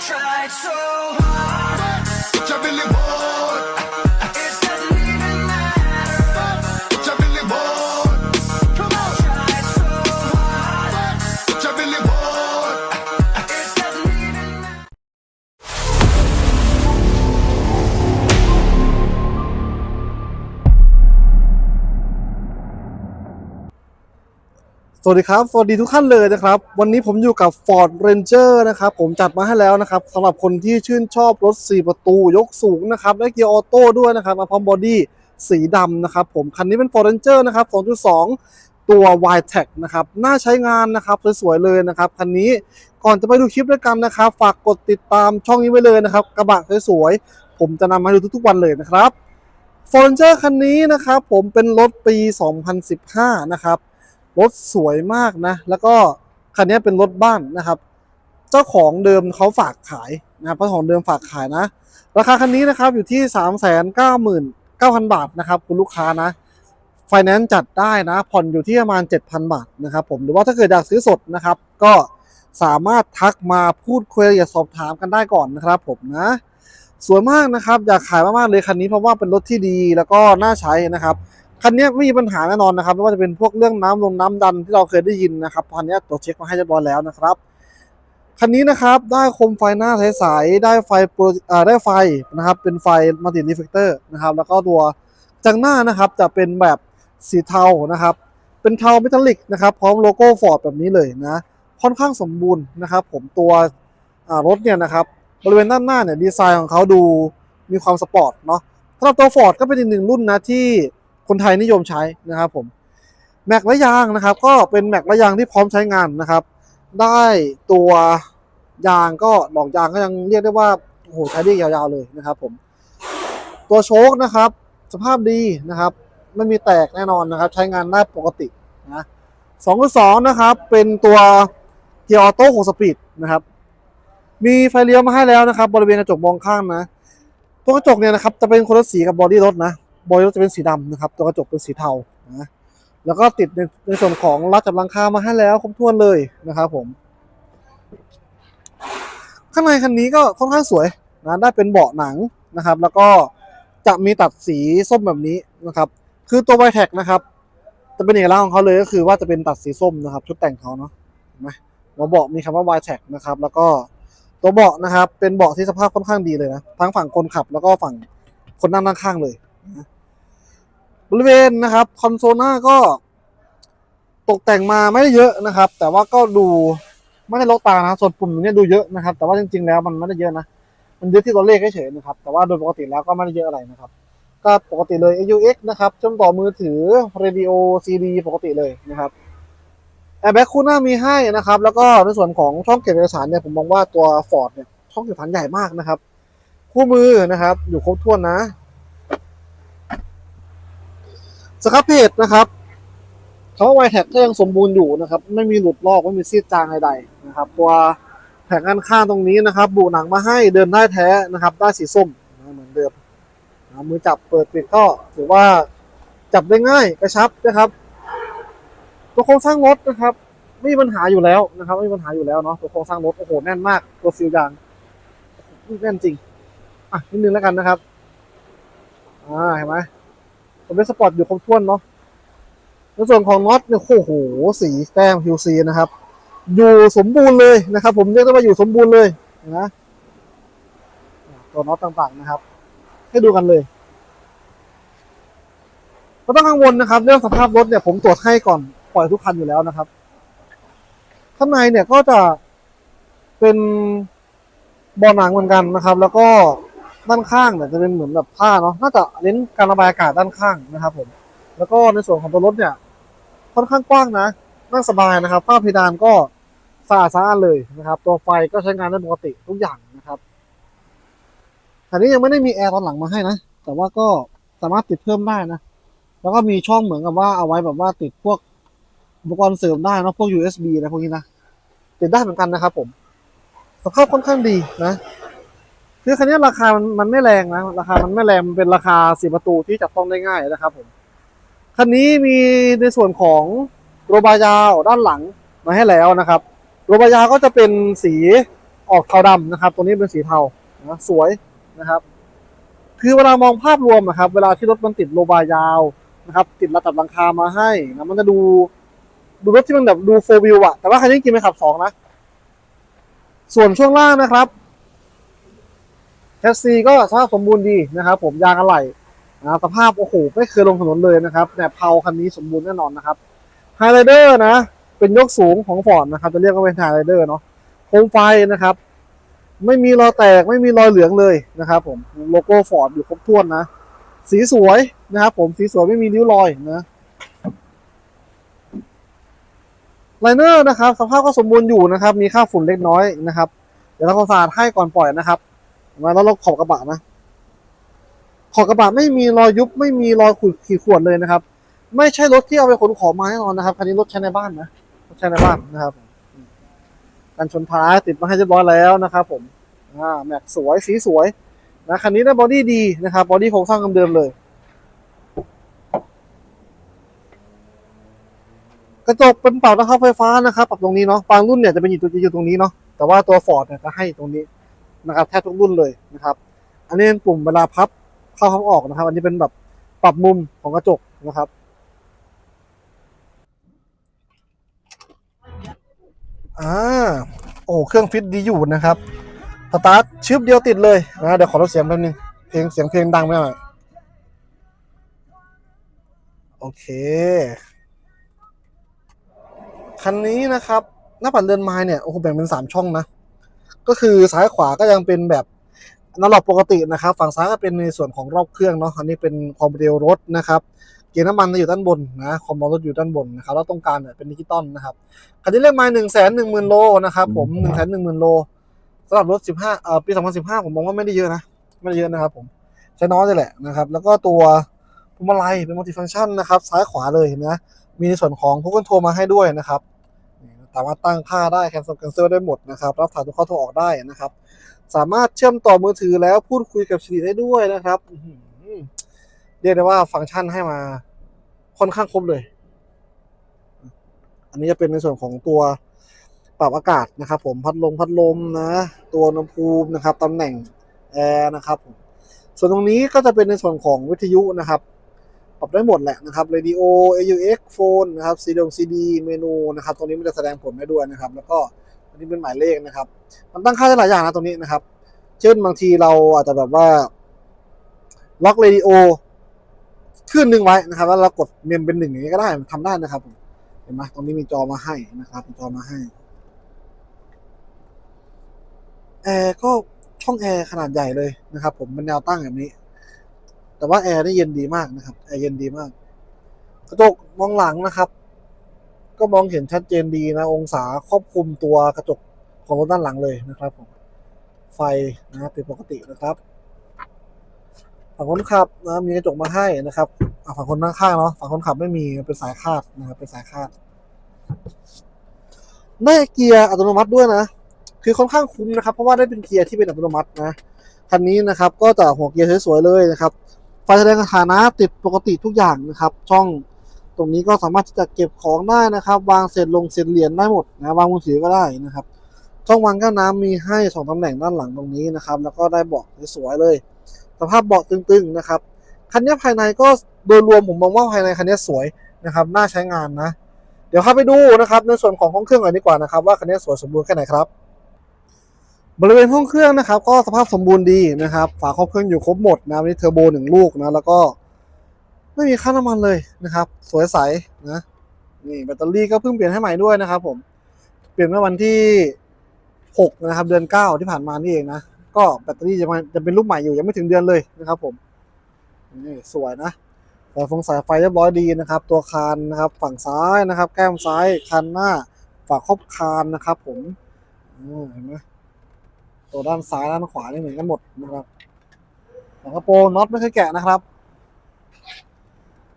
tried so hard. What you really want? สวัสดีครับ สวัสดีทุกท่านเลยนะครับ วันนี้ผมอยู่กับ Ford Ranger นะครับ ผมจัดมาให้แล้วนะครับสำหรับคนที่ชื่นชอบรถ 4 ประตูยกสูงนะครับ และเกียร์ออโต้ด้วยนะครับมาพร้อมบอดี้สีดำนะครับ ผมคันนี้เป็น Ford Ranger นะครับ 2.2 ตัว y t e c นะครับ น่าใช้งานนะครับ สวยๆเลยนะครับ คันนี้ก่อนจะไปดูคลิปด้วยกันนะครับ ฝากกดติดตามช่องนี้ไว้เลยนะครับ กระบะสวยๆ ผมจะนำมาดูทุกๆ วันเลยนะครับ f o r เ r คันนี้นะครับผมเป็นรถปี 2015 นะครับ รถสวยมากนะ แล้วก็คันนี้เป็นรถบ้านนะครับ เจ้าของเดิมเขาฝากขายนะครับเจ้าของเดิมฝากขายนะ ราคาคันนี้นะครับอยู่ที่3 9 9 0 0 0บาทนะครับคุณลูกค้านะไฟแนนซ์จัดได้นะ ผ่อนอยู่ที่ประมาณ 7,000 บาทนะครับผมหรือว่าถ้าเกิดอยากซื้อสดนะครับ ก็สามารถทักมาพูดคุยอย่าสอบถามกันได้ก่อนนะครับผมนะสวยมากนะครับ อยากขายมากๆเลยคันนี้เพราะว่าเป็นรถที่ดีแล้วก็น่าใช้นะครับ คันนี้ไม่มีปัญหาแน่นอนนะครับไม่ว่าจะเป็นพวกเรื่องน้ำลงน้ำดันที่เราเคยได้ยินนะครับคันนี้ตรวจเช็คมาให้เรียบร้อยแล้วนะครับคันนี้นะครับได้โคมไฟหน้าใสๆได้ไฟโปรได้ไฟนะครับ เป็นไฟมัลติรีเฟกเตอร์นะครับ แล้วก็ตัวจังหน้านะครับจะเป็นแบบสีเทานะครับ เป็นเทาเมทัลลิกนะครับพร้อมโลโก้ฟอร์ดแบบนี้เลยนะค่อนข้างสมบูรณ์นะครับ ผมตัวรถเนี่ยนะครับบริเวณด้านหน้าเนี่ยดีไซน์ของเขาดูมีความสปอร์ตเนาะสำหรับตัวฟอร์ดก็เป็นอีกหนึ่งรุ่นนะที่ คนไทยนิยมใช้นะครับผมแม็กและยางนะครับ ก็เป็นแม็กและยางที่พร้อมใช้งานนะครับ ได้ตัวยางก็ดอกยางก็ยังเรียกได้ว่าโอ้โหใช้ได้ยาวๆเลยนะครับ ผม ตัวโชคนะครับ สภาพดีนะครับไม่มีแตกแน่นอนนะครับ ใช้งานได้ปกตินะสองสองนะครับ เป็นตัวเกียร์ออโต้หกสปีดนะครับ มีไฟเลี้ยวมาให้แล้วนะครับ บริเวณกระจกมองข้างนะ ตัวกระจกเนี่ยนะครับ จะเป็นคนละสีกับบอดี้รถนะ บอดี้รถจะเป็นสีดำนะครับ ตัวกระจกเป็นสีเทานะแล้วก็ติดในในส่วนของรัดจับหลังคามาให้แล้วครบถ้วนเลยนะครับผม ข้างในคันนี้ก็ค่อนข้างสวยนะได้เป็นเบาะหนังนะครับ แล้วก็จะมีตัดสีส้มแบบนี้นะครับ คือตัวไวแท็กนะครับจะเป็นเอกลักษณ์ของเขาเลยก็คือว่าจะเป็นตัดสีส้มนะครับ ชุดแต่งเขาเนาะเห็นไหมหัวเบาะมีคำว่า y t e c นะครับ แล้วก็ตัวเบาะนะครับ เป็นเบาะที่สภาพค่อนข้างดีเลยนะ ทั้งฝั่งคนขับแล้วก็ฝั่งคนนั่งด้านข้างเลย บริเวณนะครับคอนโซลหน้าก็ตกแต่งมาไม่ได้เยอะนะครับ แต่ว่าก็ดูไม่ได้ลกตานะส่วนปุ่มตรงเนี้ยดูเยอะนะครับ แต่ว่าจริงๆแล้วมันไม่ได้เยอะนะมันเยอะที่ตัวเลขเฉยๆนะครับ แต่ว่าโดยปกติแล้วก็ไม่ได้เยอะอะไรนะครับ ก็ปกติเลย AUX นะครับเชื่อมต่อมือถือ Radio CD ปกติเลยนะครับแอร์แบ็กคู่หน้ามีให้นะครับ แล้วก็ในส่วนของช่องเก็บเอกสารเนี่ยผมมองว่าตัว Ford เนี่ยช่องเก็บเอกสารใหญ่มากนะครับ คู่มือนะครับ อยู่ครบถ้วนนะ สครับเพจนะครับคำว่าไวแท็กก็ยังสมบูรณ์อยู่นะครับ ไม่มีหลุดลอกไม่มีซีดจางใดๆนะครับ ตัวแผงด้านข้างตรงนี้นะครับ บุหนังมาให้เดินได้แท้นะครับได้สีส้มนะเหมือนเดิมนะมือจับเปิดปิดก็ถือว่าจับได้ง่ายกระชับนะครับ ตัวโครงสร้างรถนะครับ ไม่มีปัญหาอยู่แล้วนะครับไม่มีปัญหาอยู่แล้วเนาะตัวโครงสร้างรถโอ้โหแน่นมากตัวซีลยางแน่นจริงอะนิดนึงแล้วกันนะครับอ่าเห็นไหม ตัวเป็นสปอร์ตอยู่ครบถ้วนเนาะในส่วนของน็อตเนี่ยโอ้โหสีแต้ม QC นะครับ อยู่สมบูรณ์เลยนะครับ ผมเรียกได้ว่าอยู่สมบูรณ์เลยนะตัวน็อตต่างๆนะครับ ให้ดูกันเลยไม่ต้องกังวลนะครับ เรื่องสภาพรถเนี่ยผมตรวจให้ก่อนปล่อยทุกคันอยู่แล้วนะครับ ข้างในเนี่ยก็จะเป็นบาะหนังเหมือนกันนะครับ แล้วก็ ด้านข้างเนี่ยจะเป็นเหมือนแบบผ้าเนาะน่าจะเน้นการระบายอากาศด้านข้างนะครับผมแล้วก็ในส่วนของตัวรถเนี่ยค่อนข้างกว้างนะนั่งสบายนะครับฝ้าเพดานก็สะอาดสะอ้านเลยนะครับ ตัวไฟก็ใช้งานได้ปกติทุกอย่างนะครับอันนี้ยังไม่ได้มีแอร์ตอนหลังมาให้นะ แต่ว่าก็สามารถติดเพิ่มได้นะ แล้วก็มีช่องเหมือนกับว่าเอาไว้แบบว่าติดพวกอุปกรณ์เสริมได้นะพวก USB อะไรพวกนี้นะติดได้เหมือนกันนะครับผม สภาพค่อนข้างดีนะ คือคันนี้ราคามันมันไม่แรงนะราคามันไม่แรงมันเป็นราคาสี่ประตูที่จับต้องได้ง่ายนะครับผมคันนี้มีในส่วนของโรบายาวด้านหลังมาให้แล้วนะครับโรบายาก็จะเป็นสีออกเทาดำนะครับ ตัวนี้เป็นสีเทานะสวยนะครับ คือเวลามองภาพรวมนะครับ เวลาที่รถมันติดโลบายาวนะครับ ติดระดับหลังคามาให้นะมันจะดูดูรถที่มันแบบดูโฟวิวอะแต่ว่าคันนี้จริงๆเป็นขับสองนะ ส่วนช่วงล่างนะครับ แคสซีก็สภาพสมบูรณ์ดีนะครับ ผมยางอะไหล่นะสภาพโอ้โหไม่เคยลงถนนเลยนะครับแต่เพาคันนี้สมบูรณ์แน่นอนนะครับไฮไลเดอร์นะ เป็นยกสูงของฟอร์ดนะครับ จะเรียกว่าเป็นไฮไลเดอร์เนาะโคมไฟนะครับ ไม่มีรอยแตกไม่มีรอยเหลืองเลยนะครับผมโลโก้ฟอร์ดอยู่ครบถ้วนนะ สีสวยนะครับผมสีสวยไม่มีริ้วรอยนะไลเนอร์นะครับ สภาพก็สมบูรณ์อยู่นะครับ มีค่าฝุ่นเล็กน้อยนะครับ เดี๋ยวเราความสะอาดให้ก่อนปล่อยนะครับ มาแล้วเราขอบกระบะนะ ขอบกระบะไม่มีรอยยุบไม่มีรอยขุดขีดข่วนเลยนะครับ ไม่ใช่รถที่เอาไปขนของมาแน่นอนนะครับคันนี้รถใช้ในบ้านนะรถใช้ในบ้านนะครับการชนท้ายติดมาให้เรียบร้อยแล้วนะครับ ผมอ่าแม็กสวยสีสวยนะคันนี้ได้บอดี้ดีนะครับบอดี้โครงสร้างเดิมเลยกระจกเป็นเป่านะครับไฟฟ้านะครับปรับตรงนี้เนาะบางรุ่นเนี่ยจะเป็นอยู่ตัวอยู่ตรงนี้เนาะแต่ว่าตัวฟอร์ดเนี่ยจะให้ตรงนี้ นะครับแทบทุกรุ่นเลยนะครับ อันนี้เป็นปุ่มเวลาพับเข้าพับออกนะครับ อันนี้เป็นแบบปรับมุมของกระจกนะครับ อ่า โอ้ เครื่องฟิตดีอยู่นะครับ สตาร์ทชึบเดียวติดเลยนะ เดี๋ยวขอลดเสียงแป๊บนึง เพลงเสียงเพลงดังไปหน่อย โอเค คันนี้นะครับ หน้าปัดเรือนไม้เนี่ย โอ้โหแบ่งเป็นสามช่องนะ ก็คือซ้ายขวาก็ยังเป็นแบบนาล็อกปกตินะครับ ฝั่งซ้ายก็เป็นในส่วนของรอบเครื่องเนาะอันนี้เป็นความเร็วรถนะครับเกียร์น้ำมันจะอยู่ด้านบนนะความเร็วรถอยู่ด้านบนนะครับแล้วตรงกลางเนี่ยเป็นดิจิตอลนะครับคันนี้เลขไม้หนึ่งแสนหนึ่งหมื่นโลนะครับผมหนึ่งแสนหนึ่งหมื่นโลสำหรับรถสิบห้าเอ่อปีสองพันสิบห้าผมมองว่าไม่ได้เยอะนะ ไม่ได้เยอะนะครับผมใช้น้อยเลยแหละนะครับ แล้วก็ตัวพวงมาลัยเป็นมัลติฟังก์ชันนะครับ ซ้ายขวาเลยเห็นไหมมีในส่วนของพวกคอนโทรมาให้ด้วยนะครับ สามารถตั้งค่าได้แคนเซิลแคนเซิลได้หมดนะครับรับสายทุกข้าโทรออกได้นะครับ สามารถเชื่อมต่อมือถือแล้วพูดคุยกับสิริได้ด้วยนะครับเรียกได้ว่าฟังก์ชันให้มาค่อนข้างครบเลย อันนี้จะเป็นในส่วนของตัวปรับอากาศนะครับ ผมพัดลมพัดลมนะ ตัวอุณหภูมินะครับตำแหน่งแอร์นะครับ ส่วนตรงนี้ก็จะเป็นในส่วนของวิทยุนะครับ ปรับได้หมดแหละนะครับ radio AUX phone นะครับ CD CD เมนูนะครับ ตรงนี้มันจะแสดงผลได้ด้วยนะครับ แล้วก็อันนี้เป็นหมายเลขนะครับ มันตั้งค่าได้หลายอย่างนะตรงนี้นะครับ เช่นบางทีเราอาจจะแบบว่า ล็อก radio ขึ้นหนึ่งไว้นะครับ แล้วเรากดเมมเป็นหนึ่งอย่างนี้ก็ได้ทำได้นะครับผมเห็นไหมตรงนี้มีจอมาให้นะครับมีจอมาให้แอร์ก็ช่องแอร์ขนาดใหญ่เลยนะครับ ผมเป็นแนวตั้งแบบนี้ แต่ว่าแอร์นี่เย็นดีมากนะครับแอร์เย็นดีมาก กระจกมองหลังนะครับ ก็มองเห็นชัดเจนดีนะ องศาครอบคลุมตัวกระจกของรถด้านหลังเลยนะครับผมไฟนะครับเป็นปกตินะครับฝั่งคนขับนะมีกระจกมาให้นะครับฝั่งคนนั่งข้างเนาะฝั่งคนขับไม่มีเป็นสายคาดนะครับเป็นสายคาดได้เกียร์อัตโนมัติด้วยนะ คือค่อนข้างคุ้มนะครับ เพราะว่าได้เป็นเกียร์ที่เป็นอัตโนมัตินะคันนี้นะครับ ก็จะหัวเกียร์สวยๆเลยนะครับ ฟแสดงสถานะติดปกติทุกอย่างนะครับ ช่องตรงนี้ก็สามารถที่จะเก็บของได้นะครับ วางเศษลงเศษเหรียญได้หมดนะวางมือถือก็ได้นะครับ ช่องวางก้วน้ำมีให้สองตำแหน่งด้านหลังตรงนี้นะครับ แล้วก็ได้เบาะสวยๆเลย สภาพเบาะตึงๆนะครับคันนี้ภายในก็โดยรวมผมมองว่าภายในคันนี้สวยนะครับ น่าใช้งานนะ เดี๋ยวเข้าไปดูนะครับ ในส่วนของห้องเครื่องก่อนดีกว่านะครับว่าคันนี้สวยสมบูรณ์แค่ไหนครับ บริเวณห้องเครื่องนะครับ ก็สภาพสมบูรณ์ดีนะครับ ฝาครอบเครื่องอยู่ครบหมดนะมีเทอร์โบหนึ่งลูกนะแล้วก็ไม่มีค่าน้ำมันเลยนะครับ สวยใสนะนี่แบตเตอรี่ก็เพิ่งเปลี่ยนให้ใหม่ด้วยนะครับผมเปลี่ยนเมื่อวันที่หกนะครับเดือนเก้าที่ผ่านมานี่เองนะก็แบตเตอรี่จะมาจะเป็นรูปใหม่อยู่ยังไม่ถึงเดือนเลยนะครับผมนี่สวยนะสายฟงสายไฟเรียบร้อยดีนะครับ ตัวคานนะครับ ฝั่งซ้ายนะครับ แก้มซ้ายคันหน้าฝาครอบคานนะครับ ผมเห็นไหม ตัวด้านซ้ายด้านขวานี่เหมือนกันหมดนะครับฝากระโปรงน็อตไม่เคยแกะนะครับ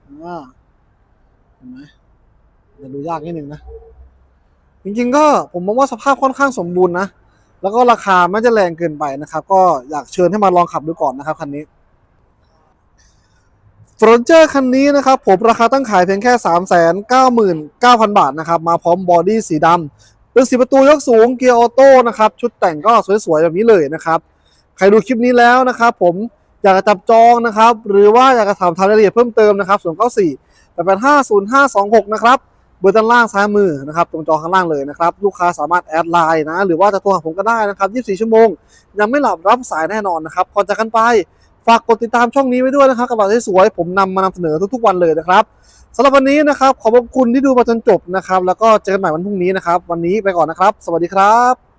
อ่าเห็นไหมจะดูยากนิดนึงนะ จริงๆก็ผมมองว่าสภาพค่อนข้างสมบูรณ์นะ แล้วก็ราคาไม่จะแรงเกินไปนะครับ ก็อยากเชิญให้มาลองขับดูก่อนนะครับคันนี้ฟรอนเจอร์คันนี้นะครับ ผมราคาตั้งขายเพียงแค่ 3 9 9 0 0 0 บาทนะครับ มาพร้อมบอดี้สีดำ เป็นสีประตูยกสูงเกียร์ออโต้นะครับ ชุดแต่งก็สวยๆแบบนี้เลยนะครับ ใครดูคลิปนี้แล้วนะครับ ผมอยากจะจับจองนะครับ หรือว่าอยากจะถามทารายละเอียดเพิ่มเติมนะครับ0 9 4 8 8 5 0 5 2 6นะครับเบอร์ด้านล่างซ้ายมือนะครับตรงจอข้างล่างเลยนะครับ ลูกค้าสามารถแอดไลน์นะ หรือว่าจะโทรหาผมก็ได้นะครับ 24 ชั่วโมง ยังไม่หลับรับสายแน่นอนนะครับก่อนจากกันไป ฝากกดติดตามช่องนี้ไว้ด้วยนะครับกระบะที่สวยผมนำมานำเสนอทุกๆวันเลยนะครับสำหรับวันนี้นะครับขอบคุณที่ดูมาจนจบนะครับ แล้วก็เจอกันใหม่วันพรุ่งนี้นะครับ วันนี้ไปก่อนนะครับ สวัสดีครับ